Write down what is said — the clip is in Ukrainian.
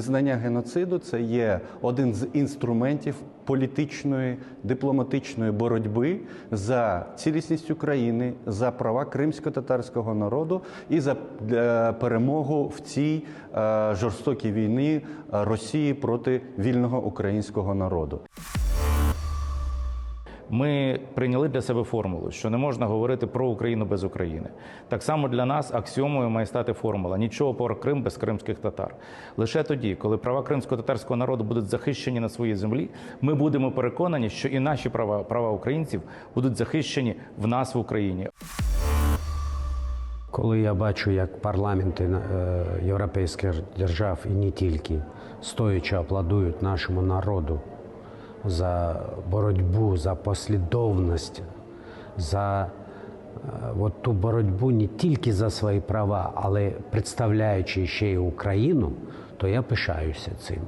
Визнання геноциду це є один з інструментів політичної дипломатичної боротьби за цілісність України, за права кримсько-татарського народу і за е, перемогу в цій е, жорстокій війні Росії проти вільного українського народу. Ми прийняли для себе формулу, що не можна говорити про Україну без України. Так само для нас аксіомою має стати формула нічого про Крим без кримських татар. Лише тоді, коли права кримсько-татарського народу будуть захищені на своїй землі, ми будемо переконані, що і наші права, права українців будуть захищені в нас в Україні. Коли я бачу, як парламенти е, європейських держав і не тільки стоячи аплодують нашому народу за боротьбу, за послідовність, за е, от ту боротьбу не тільки за свої права, але представляючи ще й Україну, то я пишаюся цим.